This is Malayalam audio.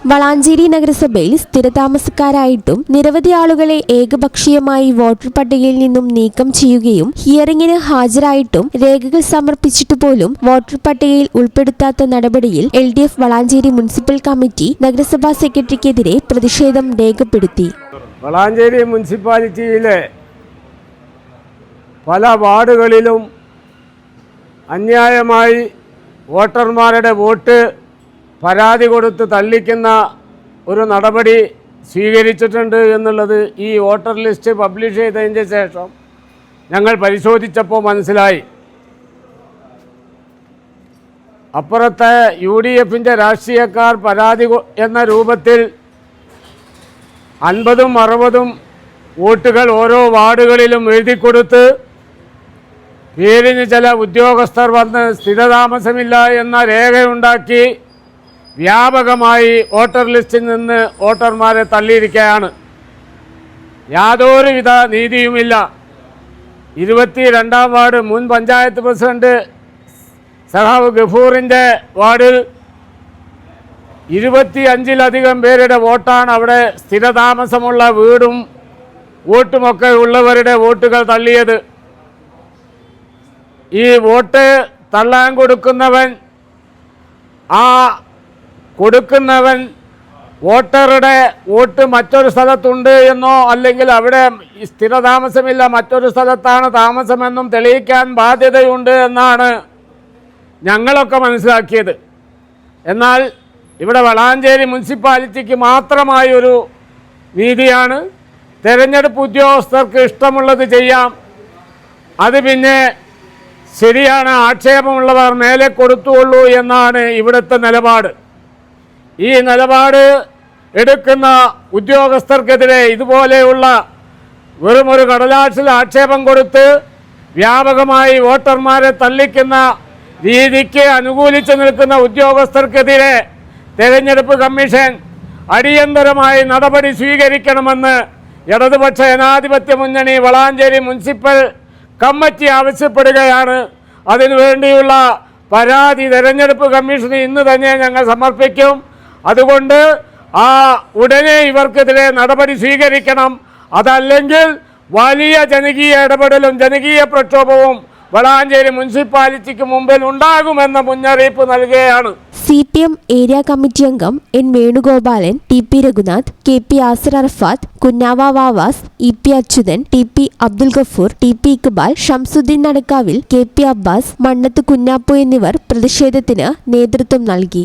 വളാഞ്ചേരി നഗരസഭയിൽ സ്ഥിരതാമസക്കാരായിട്ടും നിരവധി ആളുകളെ ഏകപക്ഷീയമായി വോട്ടർ പട്ടികയിൽ നിന്നും നീക്കം ചെയ്യുകയും ഹിയറിംഗിന് ഹാജരായിട്ടും രേഖകൾ സമർപ്പിച്ചിട്ട് പോലും വോട്ടർ പട്ടികയിൽ ഉൾപ്പെടുത്താത്ത നടപടിയിൽ L D F Valanchery municipal committee നഗരസഭാ സെക്രട്ടറിക്കെതിരെ പ്രതിഷേധം രേഖപ്പെടുത്തി. വളാഞ്ചേരി മുനിസിപ്പാലിറ്റിയിലെ പല വാർഡുകളിലും അന്യായമായി വോട്ടർമാരുടെ വോട്ട് പരാതി കൊടുത്ത് തള്ളിക്കുന്ന ഒരു നടപടി സ്വീകരിച്ചിട്ടുണ്ട് എന്നുള്ളത് ഈ വോട്ടർ ലിസ്റ്റ് പബ്ലിഷ് ചെയ്തതിന്റെ ശേഷം ഞങ്ങൾ പരിശോധിച്ചപ്പോൾ മനസ്സിലായി. അപ്പുറത്തെ യു ഡി എഫിന്റെ രാഷ്ട്രീയക്കാർ പരാതി എന്ന രൂപത്തിൽ അൻപതും അറുപതും വോട്ടുകൾ ഓരോ വാർഡുകളിലും എഴുതി കൊടുത്ത് പേരിന് ചില ഉദ്യോഗസ്ഥർ വന്ന് സ്ഥിരതാമസമില്ല എന്ന രേഖയുണ്ടാക്കി വ്യാപകമായി വോട്ടർ ലിസ്റ്റിൽ നിന്ന് വോട്ടർമാരെ തള്ളിയിരിക്കുകയാണ്. യാതൊരുവിധ നീതിയുമില്ല. ഇരുപത്തി രണ്ടാം വാർഡ് മുൻ പഞ്ചായത്ത് പ്രസിഡന്റ് സഹാബ് ഗഫൂറിന്റെ വാർഡിൽ ഇരുപത്തി അഞ്ചിലധികം പേരുടെ വോട്ടാണ് അവിടെ സ്ഥിരതാമസമുള്ള വീടും വോട്ടുമൊക്കെ ഉള്ളവരുടെ വോട്ടുകൾ തള്ളിയത്. ഈ വോട്ട് തള്ളാൻ കൊടുക്കുന്നവൻ ആ കൊടുക്കുന്നവൻ വോട്ടറുടെ വോട്ട് മറ്റൊരു സ്ഥലത്തുണ്ട് എന്നോ അല്ലെങ്കിൽ അവിടെ സ്ഥിരതാമസമില്ല മറ്റൊരു സ്ഥലത്താണ് താമസമെന്നും തെളിയിക്കാൻ ബാധ്യതയുണ്ട് എന്നാണ് ഞങ്ങളൊക്കെ മനസ്സിലാക്കിയത്. എന്നാൽ ഇവിടെ വളാഞ്ചേരി മുനിസിപ്പാലിറ്റിക്ക് മാത്രമായൊരു ഒരു നീതിയാണ് തെരഞ്ഞെടുപ്പ് ഉദ്യോഗസ്ഥർക്ക് ഇഷ്ടമുള്ളത് ചെയ്യാം. അത് പിന്നെ ശരിയാണ് ആക്ഷേപമുള്ളവർ മേലെ കൊടുത്തുള്ളൂ എന്നാണ് ഇവിടുത്തെ നിലപാട്. ഈ നിലപാട് എടുക്കുന്ന ഉദ്യോഗസ്ഥർക്കെതിരെ ഇതുപോലെയുള്ള വെറും ഒരു കടലാസിൽ ആക്ഷേപം കൊടുത്ത് വ്യാപകമായി വോട്ടർമാരെ തള്ളിക്കുന്ന രീതിക്ക് അനുകൂലിച്ച് നിൽക്കുന്ന ഉദ്യോഗസ്ഥർക്കെതിരെ തെരഞ്ഞെടുപ്പ് കമ്മീഷൻ അടിയന്തരമായി നടപടി സ്വീകരിക്കണമെന്ന് ഇടതുപക്ഷ ജനാധിപത്യ മുന്നണി വളാഞ്ചേരി മുനിസിപ്പൽ കമ്മിറ്റി ആവശ്യപ്പെടുകയാണ്. അതിനുവേണ്ടിയുള്ള പരാതി തെരഞ്ഞെടുപ്പ് കമ്മീഷന് ഇന്ന് തന്നെ ഞങ്ങൾ സമർപ്പിക്കും. അതുകൊണ്ട് ആ ഉടനെ ഇവർക്കെതിരെ നടപടി സ്വീകരിക്കണം. അതല്ലെങ്കിൽ വലിയ ജനകീയ ഇടപെടലും ജനകീയ പ്രക്ഷോഭവും വളാഞ്ചേരി മുനിസിപ്പാലിറ്റിക്ക് മുമ്പിൽ ഉണ്ടാകുമെന്ന മുന്നറിയിപ്പ് നൽകുകയാണ്. C P M area committee അംഗം N Venugopalan T P Raghunath K P Asar Arafath Kunnava Vavas E P Achuthan T P Abdul Gafoor T P Iqbal Shamsuddin നടക്കാവിൽ K P Abbas Mannath Kunjappu എന്നിവർ പ്രതിഷേധത്തിന് നേതൃത്വം നൽകി.